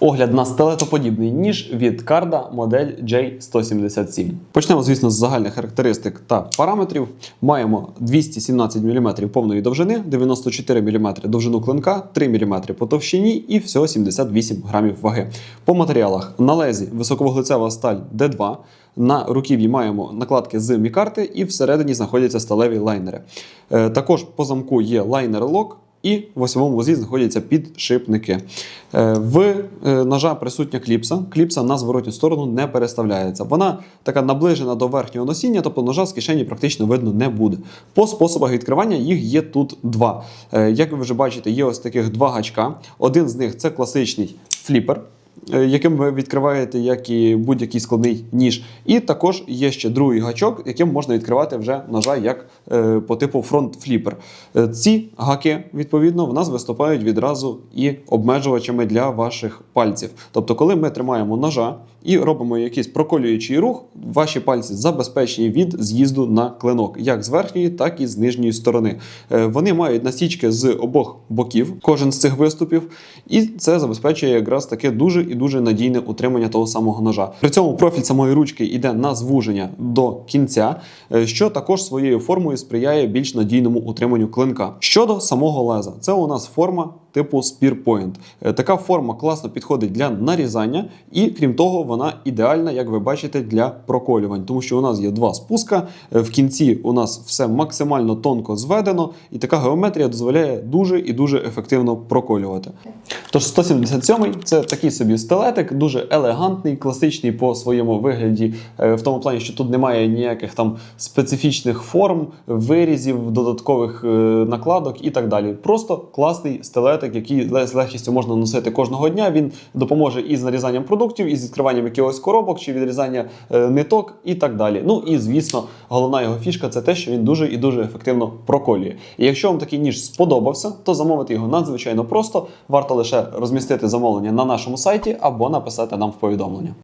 Огляд на стелетоподібний ніж від Карда модель J177. Почнемо, звісно, з загальних характеристик та параметрів. Маємо 217 мм повної довжини, 94 мм довжину клинка, 3 мм по товщині і всього 78 грамів ваги. По матеріалах на лезі високовуглецева сталь D2. На руків'ї маємо накладки з мікарти, і всередині знаходяться сталеві лайнери. Е, Також по замку є лайнер-лок, і в осьовому вузлі знаходяться підшипники. Е, В е, ножа присутня кліпса. Кліпса на зворотню сторону не переставляється. Вона така наближена до верхнього носіння, тобто ножа з кишені практично видно не буде. По способах відкривання їх є тут два. Е, Як ви вже бачите, є ось таких два гачка. Один з них це класичний фліпер. Е, Яким ви відкриваєте як і будь-який складний ніж, і також є ще другий гачок, яким можна відкривати вже ножа як е, по типу фронт-фліпер. Ці гаки, відповідно, в нас виступають відразу і обмежувачами для ваших пальців. Тобто, коли ми тримаємо ножа і робимо якийсь проколюючий рух, ваші пальці забезпечені від з'їзду на клинок, як з верхньої, так і з нижньої сторони. Е, Вони мають насічки з обох боків, кожен з цих виступів, і це забезпечує якраз таке дуже і дуже надійне утримання того самого ножа. При цьому профіль самої ручки йде на звуження до кінця, е, що також своєю формою сприяє більш надійному утриманню клинка. Щодо самого леза, це у нас форма типу Spear Е, Така форма класно підходить для нарізання, і крім того, вона ідеальна, як ви бачите, для проколювань, тому що у нас є два спуска. е, В кінці у нас все максимально тонко зведено, і така геометрія дозволяє дуже і дуже ефективно проколювати. Тож 177 це такий собі стилетик, дуже елегантний, класичний по своєму вигляді, е, в тому плані, що тут немає ніяких там специфічних форм, вирізів, додаткових е, накладок і так далі. Просто класний стилетик, який з легкістю можна носити кожного дня. Він допоможе і з нарізанням продуктів, і з відкриванням якихось коробок, чи відрізання е, ниток, і так далі. Ну і звісно, головна його фішка це те, що він дуже і дуже ефективно проколює. І якщо вам такий ніж сподобався, то замовити його надзвичайно просто. Варто розмістити замовлення на нашому сайті або написати нам в повідомлення.